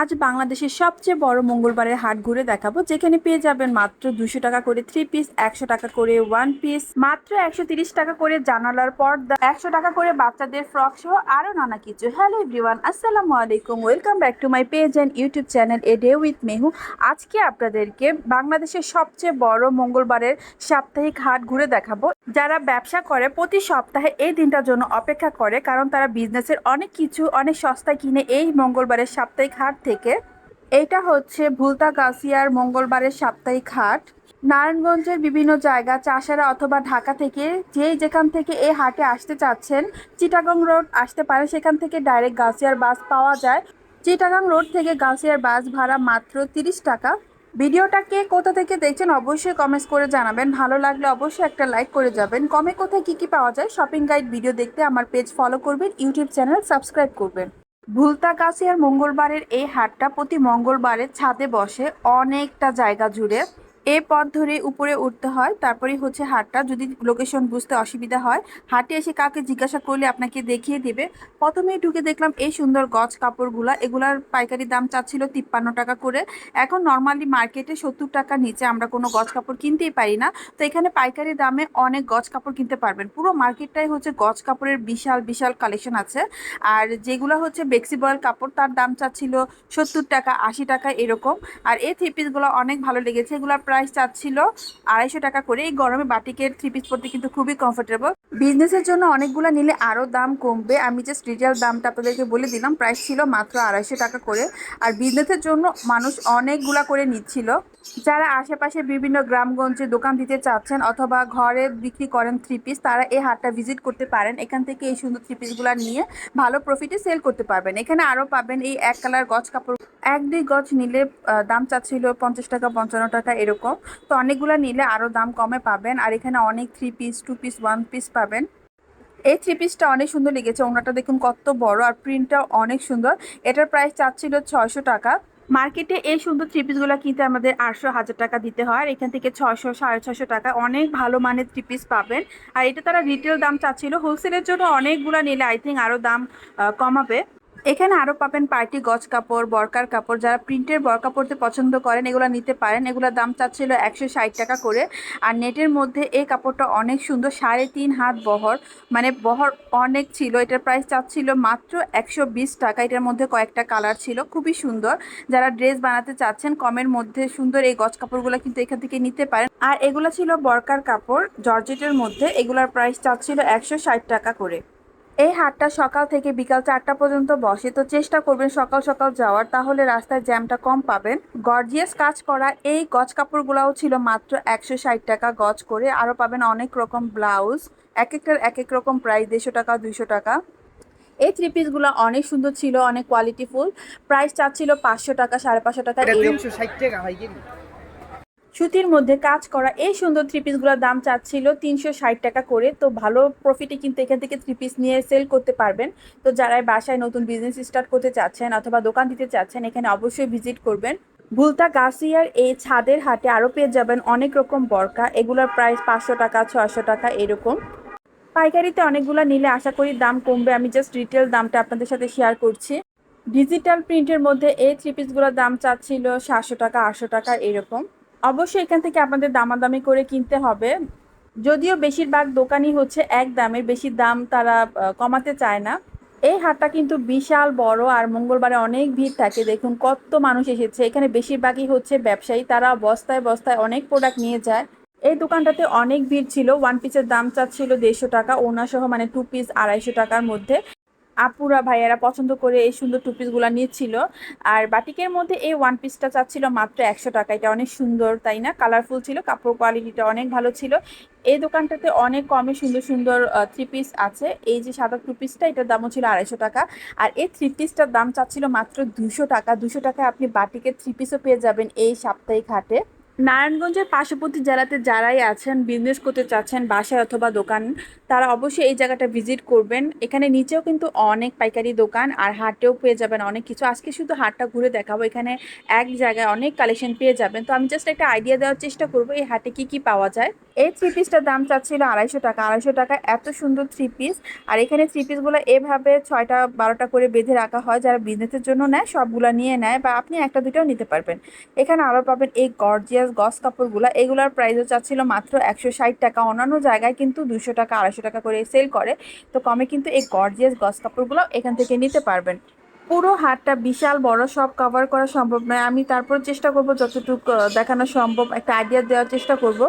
আজ বাংলাদেশের সবচেয়ে বড় মঙ্গলবারের হাট ঘুরে দেখাবো। যেখানে পেয়ে যাবেন মাত্র দুশো টাকা করে থ্রি পিস একশো টাকা করে ওয়ান পিস মাত্র একশো তিরিশ টাকা করে জানালার পর্দা, একশো টাকা করে বাচ্চাদের ফ্রক সহ আরও নানা কিছু। হ্যালো এভরিওয়ান আসসালামু আলাইকুম। Welcome back to my page and YouTube channel a day with Mehu আজকে আপনাদেরকে বাংলাদেশের সবচেয়ে বড় মঙ্গলবারের সাপ্তাহিক হাট ঘুরে দেখাবো। যারা ব্যবসা করে, প্রতি সপ্তাহে এই দিনটার জন্য অপেক্ষা করে, কারণ তারা বিজনেসের অনেক কিছু, অনেক সস্তায় কিনে এই মঙ্গলবারের সাপ্তাহিক হাট থেকে। এইটা হচ্ছে ভুলতা গাছিয়ার মঙ্গলবারের সাপ্তাহিক হাট। নারায়ণগঞ্জের বিভিন্ন জায়গা, চাষারা অথবা ঢাকা থেকে যে যেখান থেকে এই হাটে আসতে চাচ্ছেন, চিটাগং রোড আসতে পারে সেখান থেকে ডাইরেক্ট গাছিয়ার বাস পাওয়া যায়। চিটাগাং রোড থেকে গাছিয়ার বাস ভাড়া মাত্র তিরিশ টাকা। ভিডিওটা কে কোথা থেকে দেখছেন অবশ্যই কমেন্টস করে জানাবেন। ভালো লাগলে অবশ্যই একটা লাইক করে যাবেন। কমে কোথায় কি কি পাওয়া যায় শপিং গাইড ভিডিও দেখতে আমার পেজ ফলো করবেন ইউটিউব চ্যানেল সাবস্ক্রাইব করবেন। ভুলতা গাছিয়ার মঙ্গলবারের এই হাটটা প্রতি মঙ্গলবারের ছাদে বসে অনেকটা জায়গা জুড়ে এ পথ ধরে উপরে উঠতে হয় তারপরে হচ্ছে হাটটা। যদি লোকেশন বুঝতে অসুবিধা হয়, হাটে এসে কাকে জিজ্ঞাসা করলে আপনাকে দেখিয়ে দিবে। প্রথমেই ঢুকে দেখলাম এই সুন্দর গজ কাপড়গুলা, এগুলার পাইকারি দাম চাচ্ছিল তিপ্পান্ন টাকা করে। এখন নর্মালি মার্কেটে সত্তর টাকার নিচে আমরা কোনো গজ কাপড় কিনতেই পারি না। তো এখানে পাইকারি দামে অনেক গজ কাপড় কিনতে পারবেন। পুরো মার্কেটটাই হচ্ছে গজ কাপড়ের বিশাল বিশাল কালেকশন আছে। আর যেগুলো হচ্ছে বেক্সিবয়েল কাপড়, তার দাম চাচ্ছিল সত্তর টাকা, আশি টাকা এরকম। আর এই থ্রি পিসগুলো অনেক ভালো লেগেছে। এগুলোর প্রাইস চাচ্ছিল আড়াইশো টাকা করে এই গরমে বাটিকের থ্রি পিস পরতে কিন্তু খুবই কমফোর্টেবল বিজনেসের জন্য অনেকগুলো নিলে আরও দাম কমবে। আমি জাস্ট রিটেল দামটা আপনাদেরকে বলে দিলাম। প্রাইস ছিল মাত্র আড়াইশো টাকা করে। আর বিজনেসের জন্য মানুষ অনেকগুলা করে নিচ্ছিল। যারা আশেপাশে বিভিন্ন গ্রামগঞ্জে দোকান দিতে চাচ্ছেন অথবা ঘরে বিক্রি করেন থ্রি পিস তারা এই হাটটা ভিজিট করতে পারেন। এখান থেকে এই সুন্দর থ্রি পিসগুলো নিয়ে ভালো প্রফিটে সেল করতে পারবেন। এখানে আরও পাবেন এই এক কালার গছ কাপড়। এক দুই গছ নিলে দাম চাচ্ছিল পঞ্চাশ টাকা, পঞ্চান্ন টাকা, এরকম তো অনেকগুলো নিলে আরও দাম কমে পাবেন। আর এখানে অনেক three piece two piece one piece পাবেন। এই থ্রি পিসটা অনেক সুন্দর লেগেছে। ওনাটা দেখুন কত বড় আর প্রিন্টটাও অনেক সুন্দর। এটার প্রাইস চাচ্ছিল ছয়শো টাকা। মার্কেটে এই সুন্দর থ্রি পিসগুলো কিনতে আমাদের আটশো হাজার টাকা দিতে হয়। আর এখান থেকে ছশো সাড়ে ছশো টাকা অনেক ভালো মানের থ্রি পিস পাবেন। আর এটা তারা রিটেল দাম চাচ্ছিল। হোলসেলের জন্য অনেকগুলো নিলে আই থিঙ্ক আরও দাম কমাবে। এখানে আরও পাবেন পার্টি, গজ কাপড়, বরকার কাপড়। যারা প্রিন্টের বরকা পরতে পছন্দ করেন, এগুলো নিতে পারেন। এগুলোর দাম চাচ্ছিল একশো ষাট টাকা করে। আর নেটের মধ্যে এই কাপড়টা অনেক সুন্দর, সাড়ে তিন হাত বহর। মানে বহর অনেক ছিল। এটার প্রাইস চাচ্ছিল মাত্র একশো বিশ টাকা। এটার মধ্যে কয়েকটা কালার ছিল। খুবই সুন্দর। যারা ড্রেস বানাতে চাচ্ছেন, কমের মধ্যে সুন্দর এই গজ কাপড়গুলো কিন্তু এখান থেকে নিতে পারেন। আর এগুলো ছিল বরকার কাপড়, জর্জেটের মধ্যে। এগুলোর প্রাইস চাচ্ছিল একশো ষাট টাকা করে। এই হাটটা সকাল থেকে বিকাল চারটা পর্যন্ত বসে। তো চেষ্টা করবেন সকাল সকাল যাওয়ার তাহলে রাস্তায় জ্যামটা কম পাবেন। গর্জিয়াস কাজ করা এই গজ কাপড়গুলোও ছিল মাত্র একশো ষাট টাকা গজ করে। আরও পাবেন অনেক রকম ব্লাউজ এক একটার এক এক রকম প্রাইস দেড়শো টাকা দুইশো টাকা। এই থ্রি পিসগুলো অনেক সুন্দর ছিল অনেক কোয়ালিটিফুল প্রাইস চাচ্ছিল পাঁচশো টাকা সাড়ে পাঁচশো টাকা। সুতির মধ্যে কাজ করা এই সুন্দর থ্রি পিসগুলোর দাম চাচ্ছিল তিনশো ষাট টাকা করে। তো ভালো প্রফিটে কিন্তু এখান থেকে থ্রি পিস নিয়ে সেল করতে পারবেন। তো যারা বাসায় নতুন বিজনেস স্টার্ট করতে চাচ্ছেন অথবা দোকান দিতে চাচ্ছেন, এখানে অবশ্যই ভিজিট করবেন। ভুলতা গাছিয়ার এই ছাদের হাটে আরও পেয়ে যাবেন অনেক রকম বরকা। এগুলোর প্রাইস পাঁচশো টাকা, ছয়শো টাকা এরকম। পাইকারিতে অনেকগুলো নিলে আশা করি দাম কমবে। আমি জাস্ট রিটেল দামটা আপনাদের সাথে শেয়ার করছি। ডিজিটাল প্রিন্টের মধ্যে এই থ্রি পিসগুলোর দাম চাচ্ছিল সাতশো টাকা, আটশো টাকা এরকম। অবশ্যই এখান থেকে আপনাদের দামাদামি করে কিনতে হবে। যদিও বেশিরভাগ দোকানই হচ্ছে এক দামের বেশি দাম তারা কমাতে চায় না। এই হাটটা কিন্তু বিশাল বড় আর মঙ্গলবারে অনেক ভিড় থাকে। দেখুন কত মানুষ এসেছে। এখানে বেশিরভাগই হচ্ছে ব্যবসায়ী। তারা বস্তায় বস্তায় অনেক প্রোডাক্ট নিয়ে যায়। এই দোকানটাতে অনেক ভিড় ছিল। ওয়ান পিসের দাম চাচ্ছিল দেড়শো টাকা। ওনা সহ মানে টু পিস আড়াইশো টাকার মধ্যে। আপুরা ভাইয়ারা পছন্দ করে এই সুন্দর টু পিসগুলো নিচ্ছিল আর বাটিকের মধ্যে এই ওয়ান পিসটা চাচ্ছিল মাত্র একশো টাকা। এটা অনেক সুন্দর, তাই না? কালারফুল ছিল, কাপড় কোয়ালিটিটা অনেক ভালো ছিল। এই দোকানটাতে অনেক কমে সুন্দর সুন্দর থ্রি পিস আছে। এই যে সাদা টু পিসটা এটার দামও ছিল আড়াইশো টাকা। আর এই থ্রি পিসটার দাম চাচ্ছিল মাত্র দুশো টাকা। দুশো টাকায় আপনি বাটিকের থ্রি পিসও পেয়ে যাবেন এই সাপ্তাহিক হাটে। নারায়ণগঞ্জের পার্শ্ববর্তী জেলাতে যারাই আছেন বিজনেস করতে চাচ্ছেন, বাসায় অথবা দোকান, তারা অবশ্যই এই জায়গাটা ভিজিট করবেন। এখানে নিচেও কিন্তু অনেক পাইকারি দোকান, আর হাটেও পেয়ে যাবেন অনেক কিছু। আজকে শুধু হাটটা ঘুরে দেখাবো, এখানে এক জায়গায় অনেক কালেকশন পেয়ে যাবেন। তো আমি জাস্ট একটা আইডিয়া দেওয়ার চেষ্টা করব, এই হাটে কি কি পাওয়া যায়। এই থ্রি পিসটার দাম চাচ্ছিল আড়াইশো টাকা। আড়াইশো টাকা এত সুন্দর থ্রি পিস আর এখানে থ্রি পিসগুলো এভাবে ছয়টা, বারোটা করে বেঁধে রাখা হয়, যারা বিজনেসের জন্য নেয়, সবগুলো নিয়ে নেয়, বা আপনি একটা দুটাও নিতে পারবেন। এখানে আরও পাবেন এই গর্জিয়াস গস কাপড়গুলো, এগুলোর প্রাইসও চাচ্ছিল মাত্র একশো ষাট টাকা। অন্যান্য জায়গায় কিন্তু দুশো টাকা, আড়াইশো টাকা করে সেল করে। তো কমে কিন্তু এই গর্জিয়াস গস কাপড়গুলো এখান থেকে নিতে পারবেন। পুরো হাটটা বিশাল বড়, সব কভার করা সম্ভব নয়। আমি তারপর চেষ্টা করব যতটুকু দেখানো সম্ভব, একটা আইডিয়া দেওয়ার চেষ্টা করব।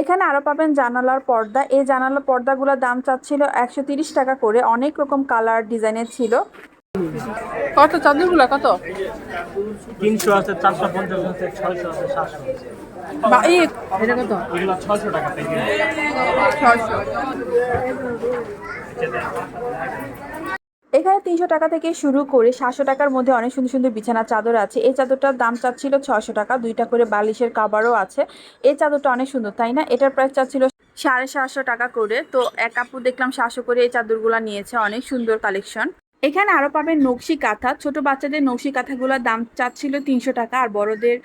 এখানে আরও পাবেন জানালার পর্দা। এই জানালার পর্দাগুলোর দাম চাচ্ছিল একশো টাকা করে। অনেক রকম কালার ডিজাইনের ছিল। কত চাদরগুলো কত? তিনশো আছে চারশো পঞ্চাশ আছে ছয়শো আছে সাতশো আছে। বা এই এটা কত? এগুলো ছয়শো টাকা ছয়শো। এখানে তিনশো টাকা থেকে শুরু করে সাতশো টাকার মধ্যে অনেক সুন্দর সুন্দর বিছানার চাদর আছে। এই চাদরটার দাম চাচ্ছিল ছশো টাকা দুইটা করে বালিশের কাবারও আছে। এই চাদরটা অনেক সুন্দর তাই না? এটার প্রাইস চাচ্ছিল সাড়ে সাতশো টাকা করে। তো এক আপু দেখলাম সাতশো করে এই চাদরগুলো নিয়েছে অনেক সুন্দর কালেকশন এখানে আরও পাবেন নকশি কাঁথা। ছোট বাচ্চাদের নকশি কাঁথাগুলোর দাম চাচ্ছিল তিনশো টাকা আর বড়দের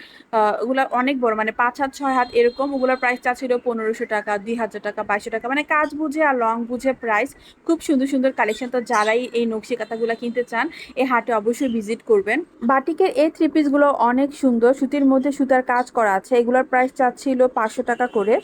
ওগুলা অনেক বড় মানে পাঁচ হাত, ছয় হাত এরকম, ওগুলোর প্রাইস চাচ্ছিল পনেরোশো টাকা, দুই হাজার টাকা, বাইশশো টাকা। মানে কাজ বুঝে আর লং বুঝে প্রাইস খুব সুন্দর সুন্দর কালেকশন তো যারাই এই নকশি কাঁথাগুলো কিনতে চান, এই হাটে অবশ্যই ভিজিট করবেন। বাটিকের এই থ্রি পিসগুলো অনেক সুন্দর, সুতির মধ্যে সুতার কাজ করা আছে। এগুলোর প্রাইস চাচ্ছিল পাঁচশো টাকা করে।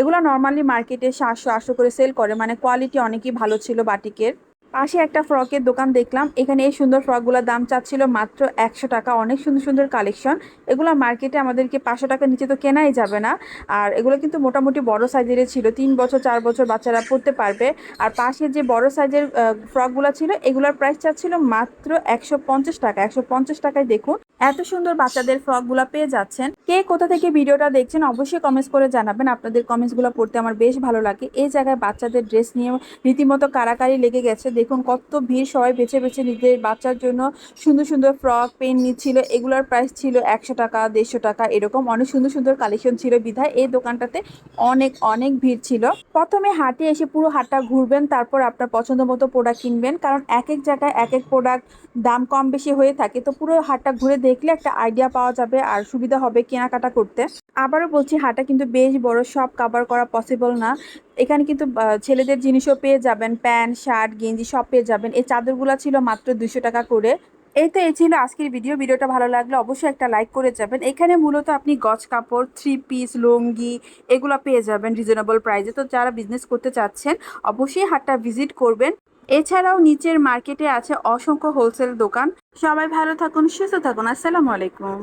এগুলো নর্মালি মার্কেটে সাতশো, আটশো করে সেল করে মানে কোয়ালিটি অনেকই ভালো ছিল বাটিকের। পাশে একটা ফ্রকের দোকান দেখলাম। এখানে এই সুন্দর ফ্রকগুলোর দাম চাচ্ছিল মাত্র একশো টাকা। অনেক সুন্দর সুন্দর কালেকশন। এগুলো মার্কেটে আমাদেরকে পাঁচশো টাকার নিচে তো কেনাই যাবে না। আর এগুলো কিন্তু মোটামুটি বড় সাইজের ছিল। তিন বছর, চার বছর বাচ্চারা পড়তে পারবে। আর পাশে যে বড় সাইজের ফ্রকগুলো ছিল, এগুলোর প্রাইস চাচ্ছিল মাত্র একশো পঞ্চাশ টাকা। একশো পঞ্চাশ টাকায় দেখুন এত সুন্দর বাচ্চাদের ফ্রকগুলো পেয়ে যাচ্ছেন। কে কোথা থেকে ভিডিওটা দেখছেন অবশ্যই কমেন্টস করে জানাবেন। আপনাদের কমেন্টসগুলো পড়তে আমার বেশ ভালো লাগে। এই জায়গায় বাচ্চাদের ড্রেস নিয়ে রীতিমতো কারাকারি লেগে গেছে। দেখুন কত ভিড়, সবাই বেছে বেছে নিজের বাচ্চার জন্য সুন্দর সুন্দর ফ্রক, পেন নিচ্ছিল। এগুলোর প্রাইস ছিল একশো টাকা, দেড়শো টাকা, এরকম অনেক সুন্দর সুন্দর কালেকশন ছিল বিধায়। এই দোকানটাতে অনেক অনেক ভিড় ছিল। প্রথমে হাটে এসে পুরো হাটটা ঘুরবেন, তারপর আপনার পছন্দ মতো প্রোডাক্ট কিনবেন। কারণ এক এক জায়গায় এক এক প্রোডাক্ট দাম কম বেশি হয়ে থাকে। তো পুরো হাটটা ঘুরে দেখলে একটা আইডিয়া পাওয়া যাবে আর সুবিধা হবে কেনাকাটা করতে। আবারও বলছি, হাটটা কিন্তু বেশ বড়, সব কাভার করা পসিবল না। এখানে কিন্তু ছেলেদের জিনিসও পেয়ে যাবেন, প্যান্ট, শার্ট, গেঞ্জি সব পেয়ে যাবেন। এই চাদরগুলো ছিল মাত্র দুশো টাকা করে। এই তো এই ছিল আজকের ভিডিও ভিডিওটা ভালো লাগলে অবশ্যই একটা লাইক করে যাবেন। এখানে মূলত আপনি গজ কাপড় থ্রি পিস লুঙ্গি এগুলো পেয়ে যাবেন রিজনেবল প্রাইসে তো যারা বিজনেস করতে চাচ্ছেন, অবশ্যই হাটটা ভিজিট করবেন। এছাড়াও নিচের মার্কেটে আছে অসংখ্য হোলসেল দোকান। সবাই ভালো থাকুন সুস্থ থাকুন। আসসালামু আলাইকুম।